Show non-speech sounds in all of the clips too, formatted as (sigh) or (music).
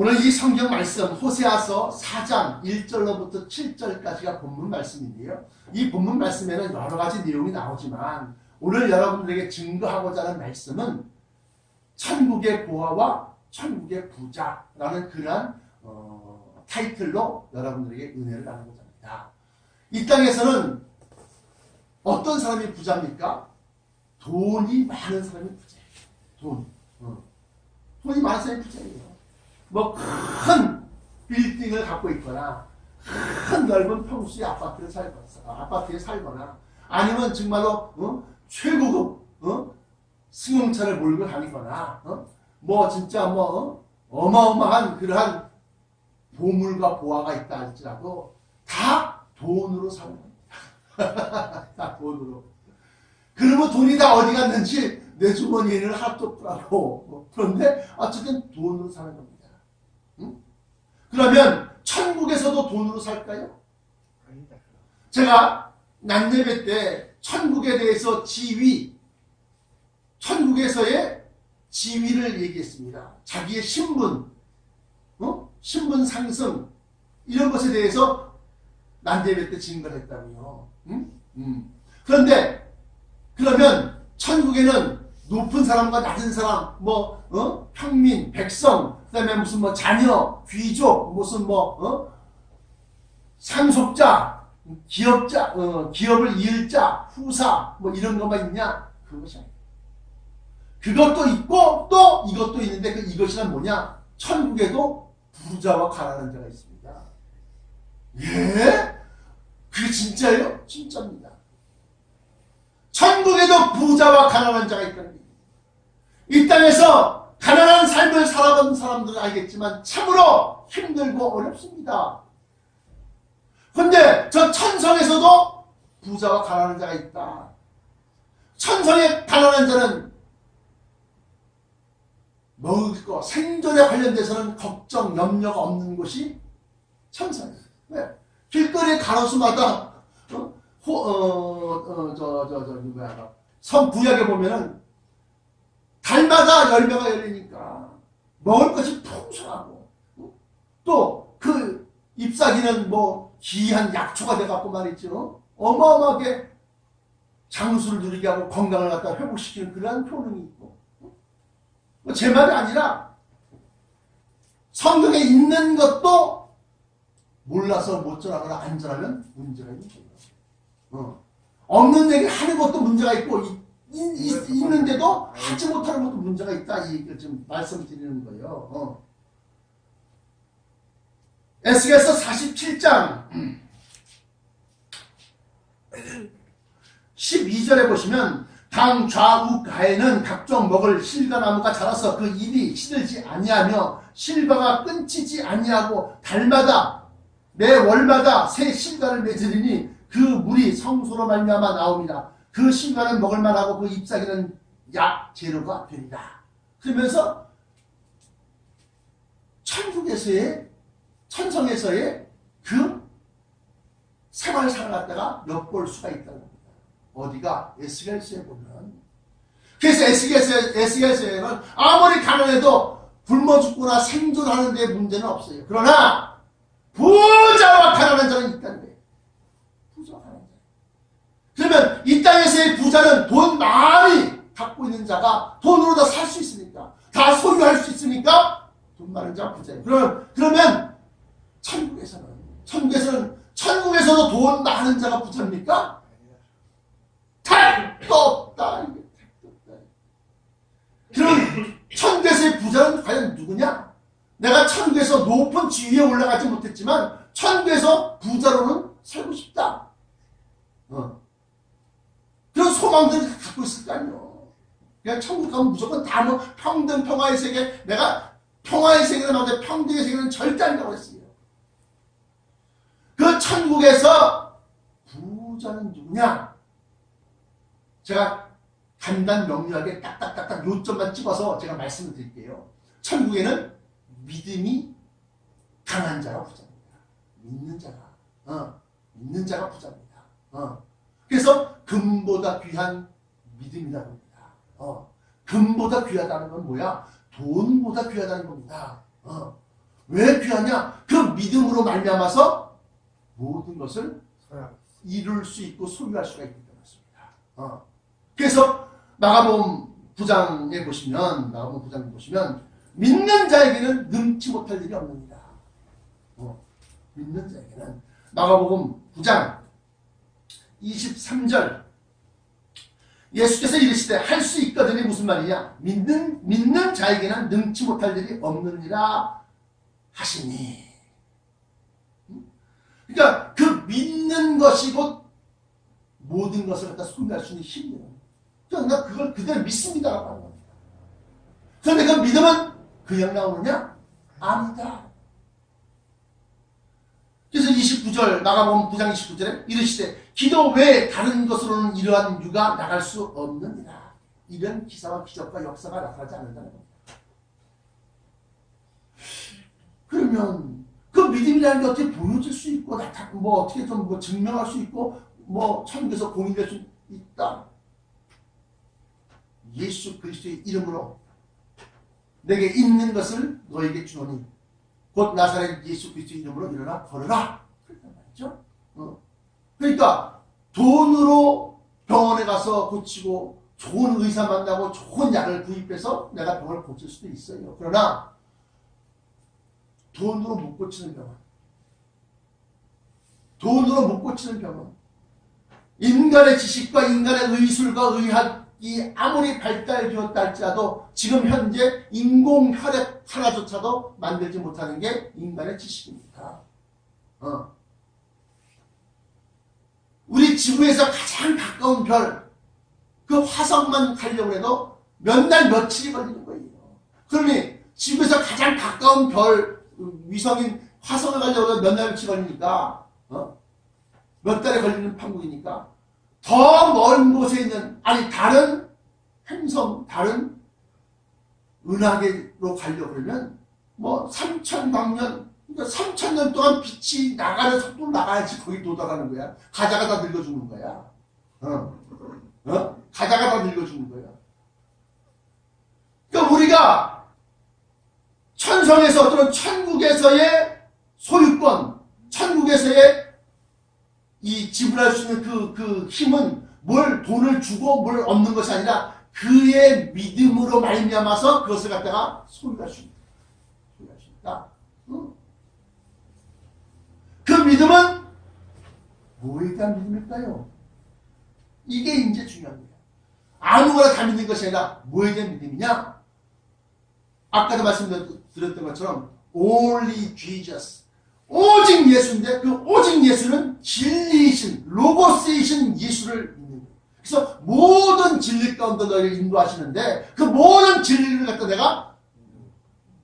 오늘 이 성경 말씀 호세아서 4장 1절로부터 7절까지가 본문 말씀인데요. 이 본문 말씀에는 여러 가지 내용이 나오지만 오늘 여러분들에게 증거하고자 하는 말씀은 천국의 보화와 천국의 부자라는 그러한 어, 타이틀로 여러분들에게 은혜를 나누고자 합니다. 이 땅에서는 어떤 사람이 부자입니까? 돈이 많은 사람이 부자예요. 돈. 어. 돈이 많은 사람이 부자예요. 뭐 큰 빌딩을 갖고 있거나 큰 넓은 평수의 아파트를 살거나 아파트에 살거나 아니면 정말로 어? 최고급 어? 승용차를 몰고 다니거나 어? 뭐 진짜 뭐 어? 어마어마한 그러한 보물과 보화가 있다 할지라도 다 돈으로 사는 겁니다. (laughs) 다 돈으로. 그러면 돈이 다 어디 갔는지 내 주머니에는 하나도 없더라고. 그런데 어쨌든 돈으로 사는 겁니다. 응? 그러면 천국에서도 돈으로 살까요? 아니다. 제가 난예배 때 천국에 대해서 지위, 천국에서의 지위를 얘기했습니다. 자기의 신분, 어? 신분 상승 이런 것에 대해서 난예배 때 증거를 했다고요. 응? 음. 그런데 그러면 천국에는 높은 사람과 낮은 사람, 뭐 어? 평민, 백성, 그 다음에 무슨 뭐 자녀, 귀족, 무슨 뭐 어? 상속자, 기업자, 어, 기업을 이을 자, 후사, 뭐 이런 것만 있냐? 그것이 아니에요. 그것도 있고 또 이것도 있는데 그 이것이란 뭐냐? 천국에도 부자와 가난한 자가 있습니다. 예? 그게 진짜예요? 진짜입니다. 천국에도 부자와 가난한 자가 있다는. 이 땅에서 가난한 삶을 살아본 사람들은 알겠지만 참으로 힘들고 어렵습니다. 근데 저 천성에서도 부자와 가난한 자가 있다. 천성의 가난한 자는 먹을 거, 생존에 관련돼서는 걱정, 염려가 없는 곳이 천성이에요. 왜? 길거리 가로수마다 어? 호, 어, 어, 저, 저, 저, 누구야, 선 구약에 보면은 달마다 열매가 열리니까 먹을 것이 풍성하고 또 그 잎사귀는 뭐 귀한 약초가 돼갖고 말이죠 어마어마하게 장수를 누리게 하고 건강을 갖다 회복시키는 그러한 효능이 있고 뭐제 말이 아니라 성경에 있는 것도 몰라서 못 전하거나 안 전하면 문제가 있는 거예요. 어. 없는 얘기 하는 것도 문제가 있고 있는데도 하지 못하는 것도 문제가 있다 이 얘기를 좀 말씀드리는 거예요. 어. 에스겔서 47장 12절에 보시면 당 좌우 가에는 각종 먹을 실과나무가 자라서 그 잎이 시들지 아니하며 실과가 끊치지 아니하고 달마다 매 월마다 새 실과를 맺으리니 그 물이 성소로 말미암아 나옵니다. 그 실과는 먹을 만하고 그 잎사귀는 약 재료가 되리라. 그러면서 천국에서의 천성에서의 그 생활을 살아갔다가 엿볼 수가 있다는 겁니다. 어디가 에스겔서에 보면 그래서 에스겔서 에스겔서에는 아무리 가난해도 굶어 죽거나 생존하는 데 문제는 없어요. 그러나 부자와 가난한 자는 있다는 거예요. 부자와 가난한 자. 그러면 이 땅에서의 부자는 돈 많이 갖고 있는 자가 돈으로 다 살 수 있으니까 다 소유할 수 있으니까 돈 많은 자가 부자예요. 그러면 그러면 천국에서는 천국에서는 천국에서도 돈 많은 자가 부자입니까? 택도 없다. 그럼 천국에서의 부자는 과연 누구냐? 내가 천국에서 높은 지위에 올라가지 못했지만 천국에서 부자로는 살고 싶다. 어. 그런 소망들을 갖고 있을 거 아니에요. 그냥 천국 가면 무조건 다 뭐 평등 평화의 세계 내가 평화의 세계를 말하는데 평등의 세계는 절대 아니라고 했어요. 그 천국에서 부자는 누구냐? 제가 간단 명료하게 딱딱딱딱 요점만 찍어서 제가 말씀을 드릴게요. 천국에는 믿음이 강한 자가 부자입니다. 믿는 자가, 어, 믿는 자가 부자입니다. 어. 그래서 금보다 귀한 믿음이다 봅니다. 어. 금보다 귀하다는 건 뭐야? 돈보다 귀하다는 겁니다. 어. 왜 귀하냐? 그 믿음으로 말미암아서 모든 것을. 이룰 수 있고 소유할 수가 있기 때문입니다. 어. 그래서 마가복음 9장에 보시면 마가복음 9장에 보시면 믿는 자에게는 능치 못할 일이 없느니라. 어. 믿는 자에게는 마가복음 9장 23절 예수께서 이르시되 할 수 있거든이 무슨 말이냐? 믿는 믿는 자에게는 능치 못할 일이 없느니라 하시니. 음? 그러니까 그 믿는 것이 곧 모든 것을 갖다 소유할 수 있는 힘이에요. 그러니까 나 그걸 그대로 믿습니다라고 하는 겁니다. 그런데 그 믿음은 그냥 나오느냐? 아니다. 그래서 29절 나가보면 9장 29절에 이르시되 기도 외에 다른 것으로는 이러한 유가 나갈 수 없느니라. 이런 기사와 기적과 역사가 나타나지 않는다는 겁니다. 그러면 그 믿음이라는 게 어떻게 보여질 수 있고 뭐 어떻게 좀 뭐 증명할 수 있고 뭐 천국에서 공인될 수 있다. 예수 그리스도의 이름으로 내게 있는 것을 너에게 주노니 곧 나사렛 예수 그리스도의 이름으로 일어나 걸어라. 그랬단 말이죠. 어. 그러니까 돈으로 병원에 가서 고치고 좋은 의사 만나고 좋은 약을 구입해서 내가 병을 고칠 수도 있어요. 그러나 돈으로 못 고치는 병은 돈으로 못 고치는 병은 인간의 지식과 인간의 의술과 의학이 아무리 발달되었다 할지라도 지금 현재 인공혈액 하나조차도 만들지 못하는 게 인간의 지식입니다. 어. 우리 지구에서 가장 가까운 별, 그 화성만 가려고 해도 몇 날 며칠이 걸리는 거예요. 그러니 지구에서 가장 가까운 별, 위성인 화성을 가려고 해도 몇 날 며칠 걸리니까, 어? 몇 달에 걸리는 판국이니까, 더 먼 곳에 있는, 아니, 다른 행성, 다른 은하계로 가려고 그러면, 뭐, 3천광년, 그러니까 3천 년 동안 빛이 나가는 속도로 나가야지 거기 도달하는 거야. 가자가 다 늙어 죽는 거야. 어? 어? 가자가 다 늙어 죽는 거야. 그러니까 우리가 천성에서 또는 천국에서의 소유권, 천국에서의 이 지불할 수 있는 그, 그 힘은 뭘 돈을 주고 뭘 얻는 것이 아니라 그의 믿음으로 말미암아서 그것을 갖다가 소유할 수 있다. 소유할 수 있다. 응? 그 믿음은 뭐에 대한 믿음일까요? 이게 이제 거예요. 아무거나 다 믿는 것이 아니라 뭐에 대한 믿음이냐? 아까도 말씀드렸던 것처럼 only Jesus. 오직 예수인데 그 오직 예수는 진리이신 로고스이신 예수를 믿는 거예요. 그래서 모든 진리 가운데 너희를 인도하시는데 그 모든 진리를 갖다 내가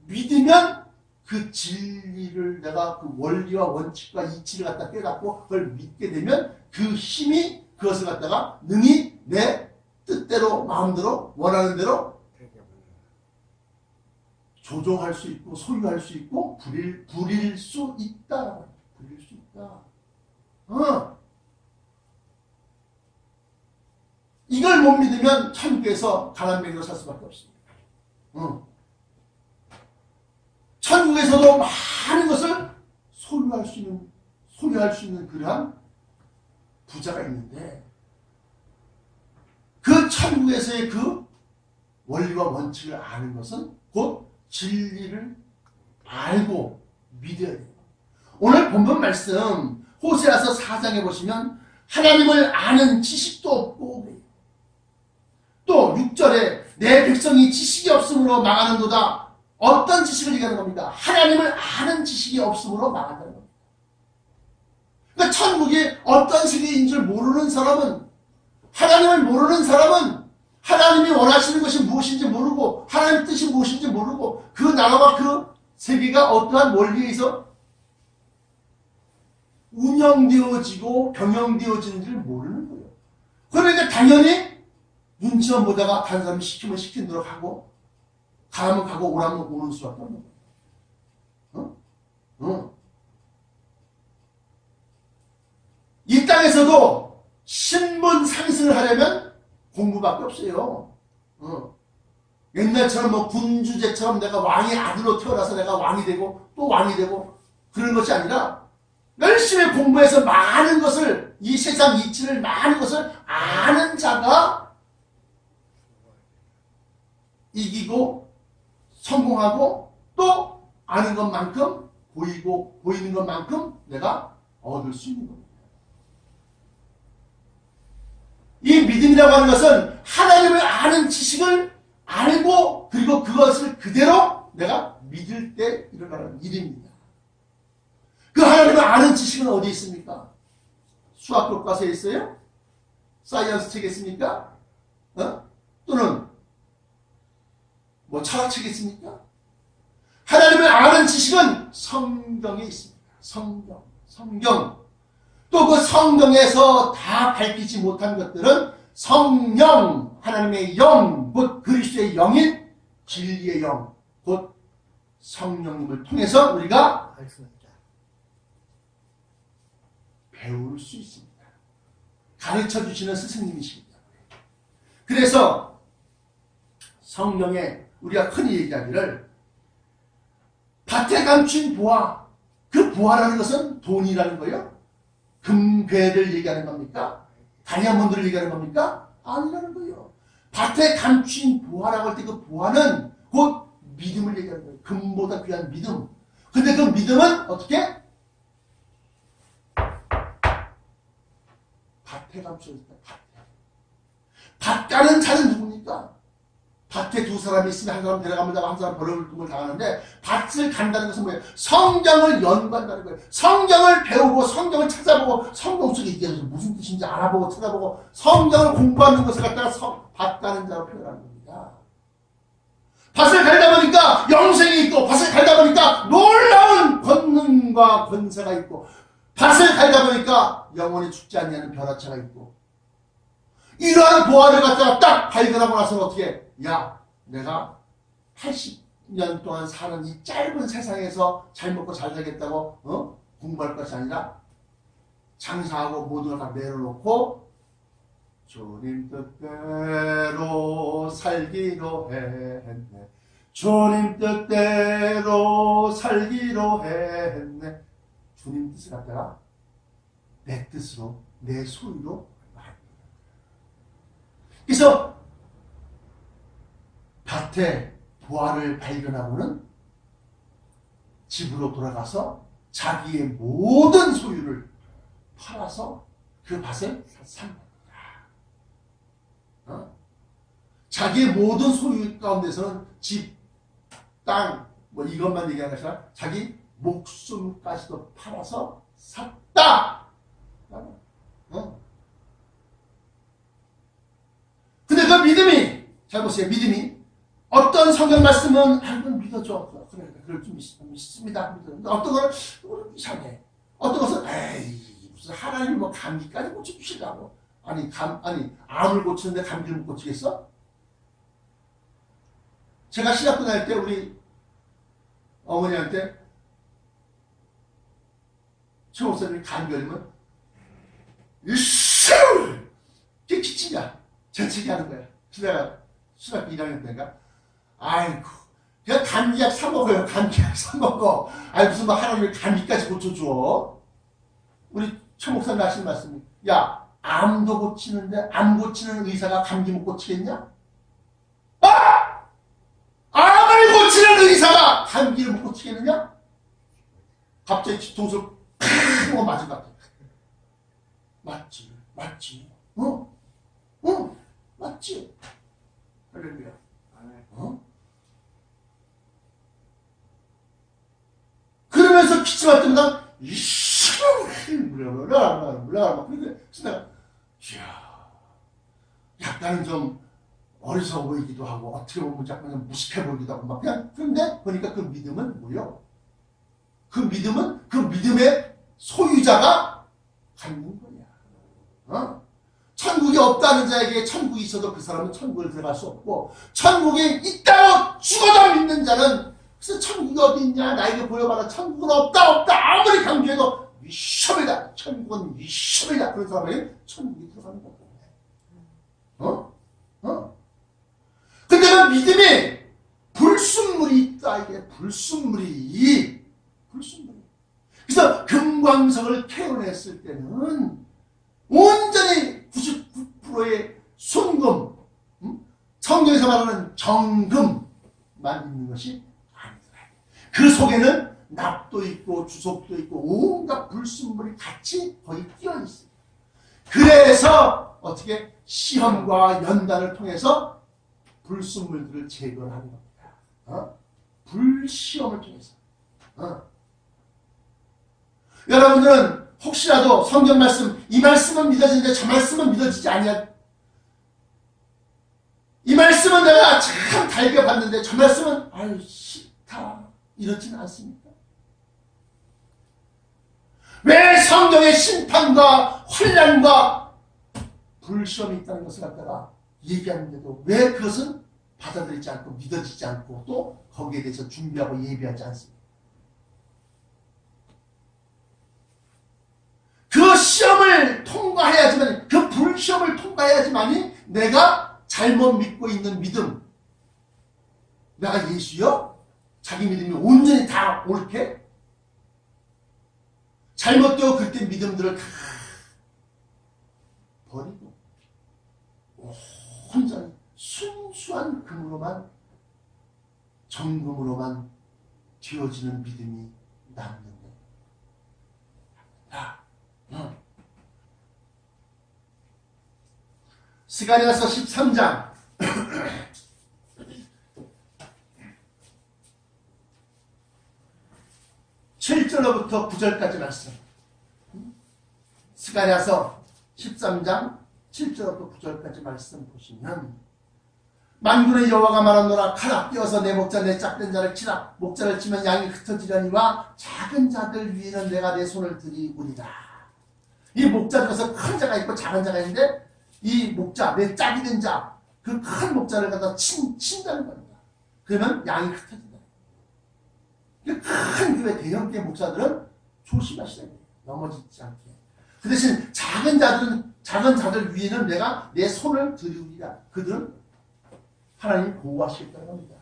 믿으면 그 진리를 내가 그 원리와 원칙과 이치를 갖다 깨닫고 그걸 믿게 되면 그 힘이 그것을 갖다가 능히 내 뜻대로 마음대로 원하는 대로. 조종할 수 있고 소유할 수 있고 부릴 부릴 수 있다. 부릴 수 있다. 어. 이걸 못 믿으면 천국에서 가난뱅이로 살 수밖에 없습니다. 어. 천국에서도 많은 것을 소유할 수 있는 소유할 수 있는 그러한 부자가 있는데 그 천국에서의 그 원리와 원칙을 아는 것은 곧 진리를 알고 믿어야 돼요. 오늘 본문 말씀 호세아서 4장에 보시면 하나님을 아는 지식도 없고. 또 6절에 내 백성이 지식이 없으므로 망하는도다. 어떤 지식을 얘기하는 겁니다. 하나님을 아는 지식이 없으므로 망한다는 겁니다. 그러니까 천국이 어떤 세계인 줄 모르는 사람은 하나님을 모르는 사람은 하나님이 원하시는 것이 무엇인지 모르고 하나님 뜻이 무엇인지 모르고 그 나라와 그 세계가 어떠한 원리에 서 운영되어지고 경영되어지는지를 모르는 거예요. 그러니까 당연히 눈치만 보다가 다른 사람이 시키면 대로 하고 가면 가고 오라면 오는 수밖에 없는 거예요. 어? 어. 이 땅에서도 신분 상승을 하려면 공부밖에 없어요. 어. 옛날처럼 뭐 군주제처럼 내가 왕의 아들로 태어나서 내가 왕이 되고 또 왕이 되고 그런 것이 아니라 열심히 공부해서 많은 것을 이 세상 이치를 많은 것을 아는 자가 이기고 성공하고 또 아는 것만큼 보이고 보이는 것만큼 내가 얻을 수 있는 겁니다. 이 믿음이라고 하는 것은 하나님을 아는 지식을 알고 그리고 그것을 그대로 내가 믿을 때 일어나는 일입니다. 그 하나님을 아는 지식은 어디 있습니까? 수학 교과서에 있어요? 사이언스 책에 있습니까? 어? 또는 뭐 철학책에 있습니까? 하나님을 아는 지식은 성경에 있습니다. 성경, 성경. 또 그 성경에서 다 밝히지 못한 것들은 성령, 하나님의 영, 곧 그리스도의 영인 진리의 영, 곧 성령님을 통해서 우리가. 배울 수 있습니다. 가르쳐 주시는 때문에. 그래서 성경에 우리가 흔히 얘기하기를 밭에 감춘 보화, 그 보화라는 것은 돈이라는 거예요. 금괴를 얘기하는 겁니까? 다이아몬드를 얘기하는 겁니까? 아니라는 거예요. 밭에 감춘 보화라고 할 때 그 보화는 곧 믿음을 얘기하는 거예요. 금보다 귀한 믿음. 근데 그 믿음은 어떻게? 밭에 감춰 있다. 밭에. 밭 가는 자는 누굽니까? 밭에 두 사람이 있으면 한 사람 데려가면 한 사람 버려불금을 당하는데 밭을 간다는 것은 뭐예요? 성경을 연구한다는 거예요. 성경을 배우고 성경을 찾아보고 성경 속에 이게 무슨 뜻인지 알아보고 찾아보고 성경을 공부하는 것을 갖다가 성, 밭 가는 자로 표현하는 겁니다. 밭을 갈다 보니까 영생이 있고 밭을 갈다 보니까 놀라운 권능과 권세가 있고 밭을 갈다 보니까 영원히 죽지 않냐는 벼라차가 있고 이러한 보화를 갖다가 딱 발견하고 나서 어떻게 야 내가 80년 동안 사는 이 짧은 세상에서 잘 먹고 잘 살겠다고 어? 공부할 것이 아니라 장사하고 모든 걸다 내려놓고 주님 뜻대로 살기로 했네. 주님 뜻대로 살기로 했네. 주님 뜻을 갖다가 내 뜻으로 내 소유로 그래서 밭에 부활을 발견하고는 집으로 돌아가서 자기의 모든 소유를 팔아서 그 밭을 산 겁니다. 어? 자기의 모든 소유 가운데서는 집, 땅, 뭐 이것만 얘기하는 것이 아니라 자기 목숨까지도 팔아서 샀다. 어? 근데 그 믿음이 잘 보세요. 믿음이 어떤 성경 말씀은 아, 이건 믿어줘. 그래, 그럴 좀. 믿어. 어떤 이거는 이상해. 어떤 것은 에이 무슨 하나님 뭐 감기까지 고쳐주시라고. 아니 감 아니 암을 고치는데 감기를 못 고치겠어? 제가 신학교 다닐 때 우리 어머니한테 최 목사님이 걸리면 이씨 기침이야. 재채기 하는 거야. 그래서 수학교 1학년 때인가 아이고 그냥 감기약 사 먹어요. 감기약 사 먹어. 아니 무슨 뭐 하나님이 감기까지 고쳐줘. 우리 최 목사님 하신 말씀이 야 암도 고치는데 암 고치는 의사가 감기 못 고치겠냐? 아! 암을 고치는 의사가 감기를 못 고치겠느냐? 갑자기 뒤통수를 팍 맞은 것 같아. 맞지, 맞지. 어? 어? 맞지? 할렐루야. 어? 그러면서 기침할 때마다 이씨 물려라 물려라 그런데 내가 이야 약간은 좀 어리석어 보이기도 하고 어떻게 보면 약간 무식해 보이기도 하고 막 그냥 그런데 보니까 그 믿음은 뭐요? 그 믿음은 그 믿음의 소유자가 갖는 거야. 어? 천국이 없다는 자에게 천국이 있어도 그 사람은 천국을 들어갈 수 없고 천국이 있다고 죽어도 믿는 자는 그래서 천국이 어디 있냐? 나에게 보여봐라 천국은 없다 없다. 아무리 강조해도 위험이다. 천국은 위험이다. 그런 사람에게 천국이 들어가는 거고. 어? 어? 근데 그 믿음이 불순물이 있다. 이게 불순물이. 불순물이. 그래서 금광석을 캐어냈을 때는 온전히 99%의 순금 음? 성경에서 말하는 정금만 있는 것이 그 속에는 납도 있고 주석도 있고 온갖 불순물이 같이 거의 끼어 있어요 그래서 어떻게 시험과 연단을 통해서 불순물들을 제거하는 겁니다. 어? 불시험을 통해서. 어. 여러분들은 혹시라도 성경 말씀, 이 말씀은 믿어지는데 저 말씀은 믿어지지 아니야. 이 말씀은 내가 참 달게 봤는데 저 말씀은 아유 싫다 이렇지는 않습니까? 왜 성경의 심판과 환란과 불시험이 있다는 것을 갖다가 얘기하는데도 왜 그것은 받아들이지 않고 믿어지지 않고 또 거기에 대해서 준비하고 예비하지 않습니까? 그 시험을 통과해야지만 그 불시험을 통과해야지만이 내가 잘못 믿고 있는 믿음 내가 예수요? 자기 믿음이 온전히 다 옳게 잘못되어 그때 믿음들을 다 버리고 온전히 순수한 금으로만 정금으로만 뒤어지는 믿음이 남는다. 아, 응. 스가랴서 13장 7절로부터 9절까지 말씀. 스가랴서 13장 7절부터 9절까지 말씀 보시면 만군의 여호와가 말하노라 칼아 띄어서 내 목자 내 짝된 자를 치라. 목자를 치면 양이 흩어지려니와 작은 자들 위에는 내가 내 손을 들이우리라. 이 목자 중에서 큰 자가 있고 작은 자가 있는데 이 목자 내 짝이 된 자 그 큰 목자를 갖다 친, 친다는 겁니다. 그러면 양이 흩어진다 큰 교회 대형교회 목사들은 조심하시라 넘어지지 않게 그 대신 작은 자들은 작은 자들 위에는 내가 내 손을 들이우리라 그들은 하나님 보호하시겠다는 겁니다.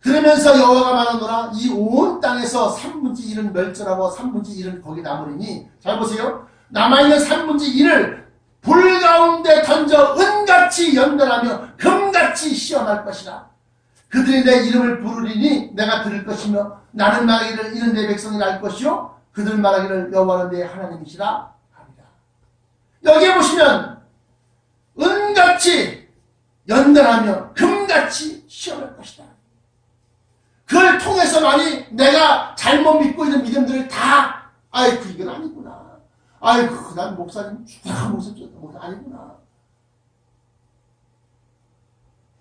그러면서 여호와가 말하노라 이 온 땅에서 3분지 1은 멸절하고 3분지 1은 거기 남으리니 잘 보세요. 남아있는 3분지 1을 불 가운데 던져 은같이 연결하며 금같이 시험할 것이라. 그들이 내 이름을 부르리니 내가 들을 것이며 나는 말하기를 이는 내 백성이 알 것이요 그들 말하기를 여호와는 내 하나님이시라 합니다. 여기에 보시면 은같이 연단하며 금같이 시험할 것이다. 그걸 통해서만이 내가 잘못 믿고 있는 믿음들을 다 아이고 이건 아니구나. 아이고 난 목사님 죽어가 모습 줬던 건 아니구나.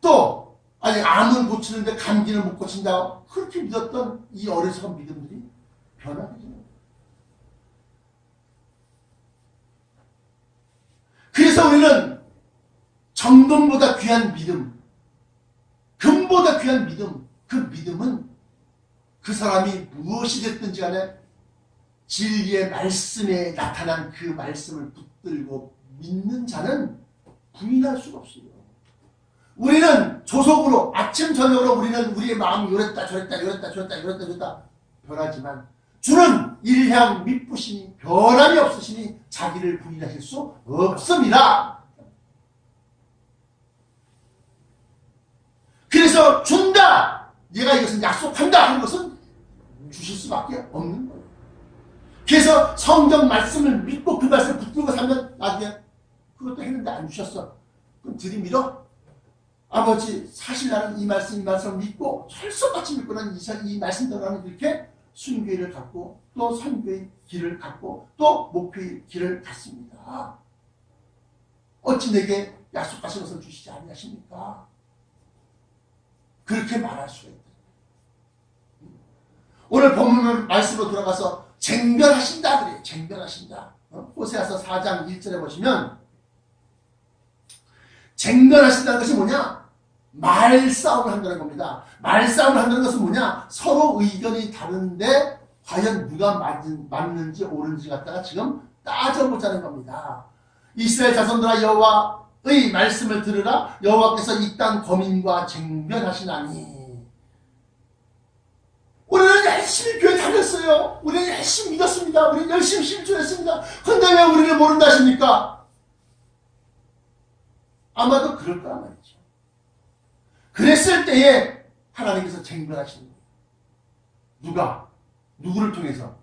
또 아니 암은 고치는데 감기는 못 고친다. 그렇게 믿었던 이 어리석은 믿음들이 됩니다. 그래서 우리는 정금보다 귀한 믿음, 금보다 귀한 믿음, 그 믿음은 그 사람이 무엇이 됐든지 간에 진리의 말씀에 나타난 그 말씀을 붙들고 믿는 자는 부인할 수가 없어요. 우리는 조속으로 아침 저녁으로 우리는 우리의 마음이 요랬다 저랬다 요랬다 저랬다 요랬다 저랬다 변하지만 주는 일향 미쁘시니 변함이 없으시니 자기를 부인하실 수 없습니다. 그래서 준다. 얘가 이것은 약속한다 하는 것은 주실 수밖에 없는 거예요. 그래서 성경 말씀을 믿고 그 말씀을 붙들고 살면 나중에 그것도 했는데 안 주셨어. 그럼 들이밀어. 아버지 사실 나는 이 말씀 이 말씀을 믿고 철석같이 믿고 나는 이, 이 말씀대로 하는 이렇게 순교회를 갖고 또 선교의 길을 갖고 또 목표의 길을 갔습니다. 어찌 내게 약속하신 것을 주시지 아니하십니까? 그렇게 말할 수가 있다. 오늘 본문 말씀으로 돌아가서 쟁변하신다 그래요. 쟁변하신다. 어? 호세아서 4장 1절에 보시면 쟁변하신다는 것이 뭐냐? 말싸움을 한다는 겁니다. 말싸움을 한다는 것은 뭐냐? 서로 의견이 다른데 과연 누가 맞는, 맞는지 옳은지 갖다가 지금 따져보자는 겁니다. 이스라엘 자손들아 여호와 여호와의 말씀을 들으라 여호와께서 이 땅 거민과 쟁변하시나니 우리는 열심히 교회 다녔어요. 우리는 열심히 믿었습니다. 우리는 열심히 실천했습니다. 근데 왜 우리를 모른다 하십니까? 아마도 그럴 거란 말이죠. 그랬을 때에 하나님께서 쟁변하시는 거예요. 누가? 누구를 통해서?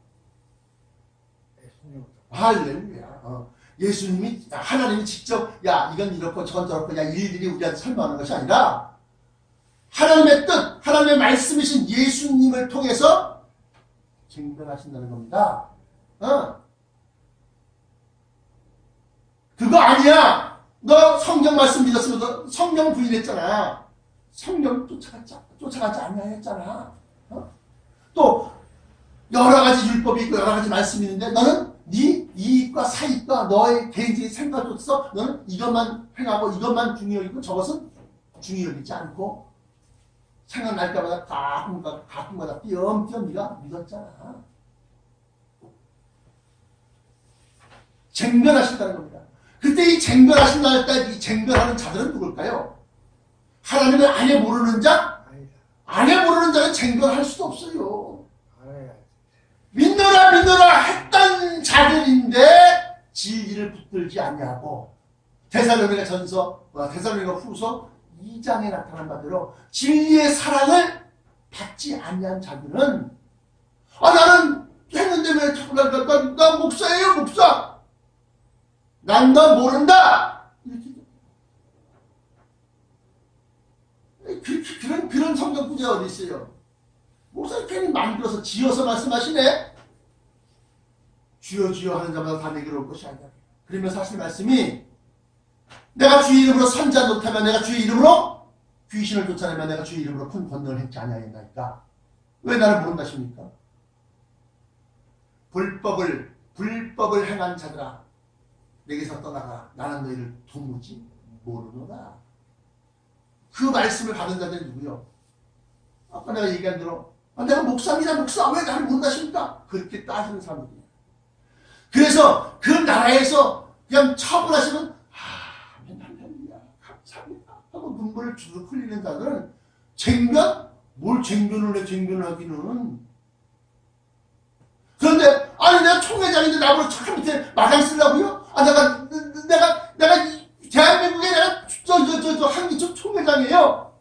할렐루야. 어. 예수님이 하나님이 직접 야 이건 이렇고 저건 저렇고 야 일일이 우리한테 설명하는 것이 아니라 하나님의 뜻, 하나님의 말씀이신 예수님을 통해서 쟁변하신다는 겁니다. 어. 그거 아니야. 너 성경 말씀 믿었으면 너 성경 부인했잖아. 성경 쫓아가지, 쫓아가지 않냐 했잖아. 어? 또 여러 가지 율법이 있고 여러 가지 말씀이 있는데 너는 네 이익과 사익과 너의 개인적인 생각으로서 너는 이것만 행하고 이것만 중요히 여기고 저것은 중요히 여기지 않고 생각날 때마다 가끔가다 가끔가다 띄엄띄엄 네가 믿었잖아. 쟁변하신다는 겁니다. 그때 이 쟁변하신다 할때이 쟁변하는 자들은 누굴까요? 하나님을 아예 모르는 자? 아예 모르는 자는 쟁변할 수도 없어요. 믿노라 믿노라 했던 자들인데 진리를 붙들지 않냐고 대살로니가 전서 어, 대살로니가 후서 2장에 나타난 바대로 진리의 사랑을 받지 않는 자들은 아 나는 했는데 왜 자꾸 나, 나, 나, 나 목사예요 목사. 난 너 모른다 이렇게 그, 그, 그런 그런 성경 구제 어디 있어요 목사님 괜히 만들어서 지어서 말씀하시네. 주여 주여 하는 자마다 다 내게로 올 것이 아니라. 그러면서 하신 말씀이 내가 주의 이름으로 선자 못하면 내가 주의 이름으로 귀신을 쫓아내면 내가 주의 이름으로 큰 권능을 행치 아니하였나이까. 왜 나를 모른다십니까? 불법을 불법을 행한 자들아 내게서 떠나가 나는 너희를 도무지 모르노라. 그 말씀을 받은 자들이 누구요? 아까 내가 얘기한 대로 아, 내가 목사입니다 목사 왜 나를 못하십니까? 그렇게 따지는 사람들이에요. 그래서 그 나라에서 그냥 처분하시면 아멘 할렐루야 감사합니다 하고 눈물을 주르륵 흘리는 자들은 쟁변? 뭘 쟁변을 해 쟁변을 하기는 그런데 아니 내가 총회장인데 나보고 저 밑에 마당 쓰려고요? 아 내가 내가 내가 이 대한민국에 내가 저저저저 한기총 총회장이에요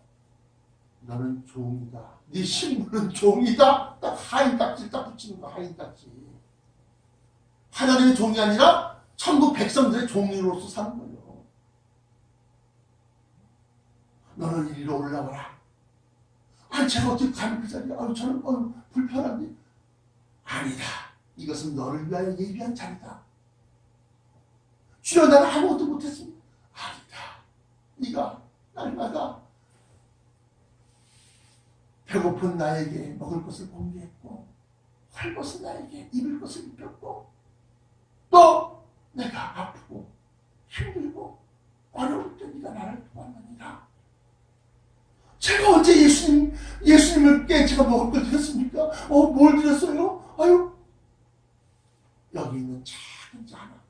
너는 종이다. 네 신분은 종이다. 딱 하인 딱지 딱 붙이는 거 하인 딱지. 하나님의 종이 아니라 천국 백성들의 종으로서 사는 거예요. 너는 이리로 올라와라. 아니 제가 어떻게 가는 그 자리에 아유 저는 어, 불편한데 아니다. 이것은 너를 위하여 예비한 자리다. 주여 나는 아무것도 못했습니다. 네가 날마다 배고픈 나에게 먹을 것을 공개했고 헐벗은 나에게 입을 것을 입혔고 또 내가 아프고 힘들고 어려울 때 네가 나를 도왔느니라 제가 언제 예수님 예수님을께 제가 먹을 걸 드렸습니까? 어, 뭘 드렸어요? 아유 여기 있는 작은 자 하나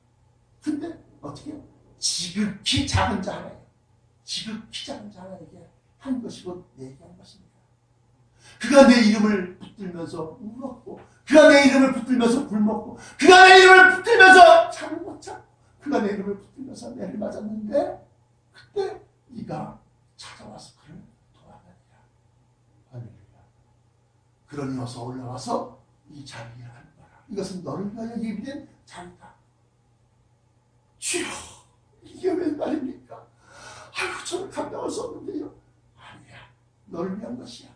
근데 어떻게? 지극히 작은 자 하나예요 지극히 작은 자 하나에게 한 것이 곧 얘기한 것입니다 그가 내 이름을 붙들면서 울었고 그가 내 이름을 붙들면서 굶었고 그가 내 이름을 붙들면서 잠을 못 자. 그가 내 이름을 붙들면서 매를 맞았는데 그때 네가 찾아와서 그를 도와다니라. 할렐루야. 그러니 어서 올라와서 이 자리에 앉아라. 이것은 너를 위하여 예비된 자리다. 주여 이게 웬 말입니까? 아이고 저는 감당할 수 없는데요. 아니야. 너를 위한 것이야.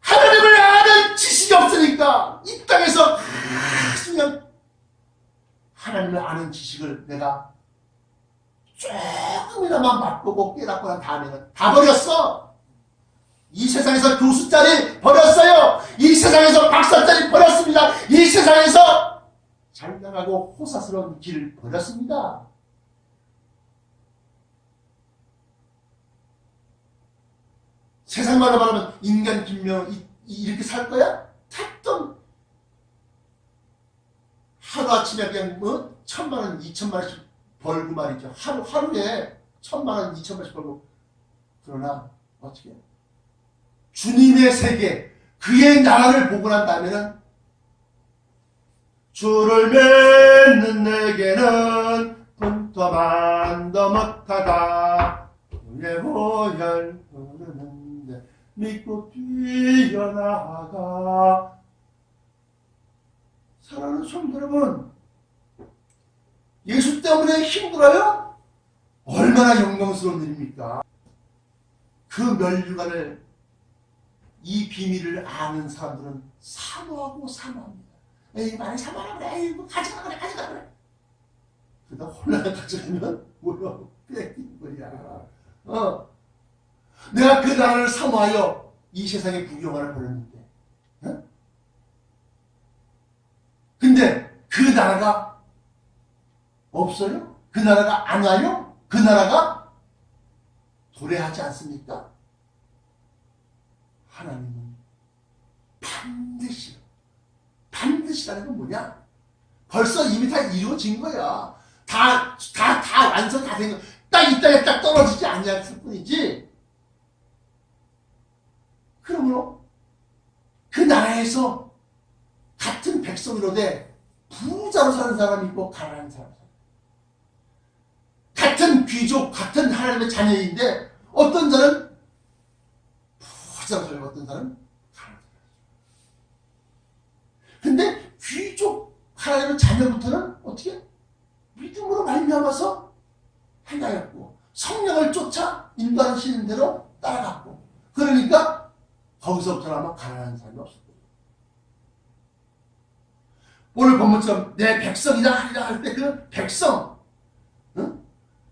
하나님을 아는 지식이 없으니까 이 땅에서 그냥 하나님을 아는 지식을 내가 조금이나마 맛보고 깨닫고 난 다음에는 다 버렸어. 이 세상에서 교수 자리 버렸어요. 이 세상에서 박사 자리 버렸습니다. 이 세상에서 장당하고 호사스러운 길을 버렸습니다. 세상 말로 말하면 인간 김명 이렇게 살 거야? 하루 하루아침에 그냥 뭐 천만 원, 이천만 원씩 벌고 말이죠. 하루, 하루에 천만 원, 이천만 원씩 벌고. 그러나, 어떻게? 주님의 세계, 그의 나라를 보고 난 다음에는 주를 맺는 내게는 분터만도 못하다. 내 보혈 흐르는데 믿고 뛰어나가. 사랑하는 성도 여러분, 예수 때문에 힘들어요? 얼마나 영광스러운 일입니까? 그 멸류관을 이 비밀을 아는 사람들은 사모하고 사모합니다. 에이 많이 사모하라 그래. 에이 뭐 가져가 그래 가져가 그래. 그러다 홀라 가져가면 뭐야 뺏긴 거야. 어. 내가 그 나라를 사모하여 이 세상에 구경하러 버렸는데. 어? 근데 그 나라가 없어요? 그 나라가 안 와요? 그 나라가 도래하지 않습니까? 하나님은 반드시 반드시라는 건 뭐냐? 벌써 이미 다 이루어진 거야. 다, 다, 다 완성 다 된 거. 딱 떨어지지 않냐을 뿐이지. 그러므로 그 나라에서 같은 백성이로되 부자로 사는 사람이 있고 가난한 사람이 같은 귀족, 같은 하나님의 자녀인데 어떤 자는 부자로 살고 어떤 사람은 가난한 사람. 근데 귀족 하나님의 자녀부터는 어떻게 믿음으로 말미암아서 행하였고 성령을 쫓아 인도하시는 대로 따라갔고 그러니까 거기서부터 아마 가난한 사람이 거예요. 오늘 본문처럼 내 백성이다 하리라 할 때 그 백성 응?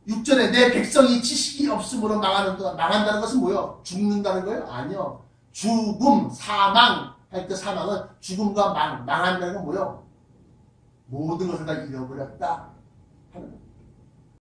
6절에 내 백성이 지식이 없으므로 망하는 거 망한다는 것은 뭐요? 죽는다는 거예요? 아니요. 죽음, 사망 할때 사망은 죽음과 망, 망한다는 건 뭐요? 모든 것을 다 잃어버렸다.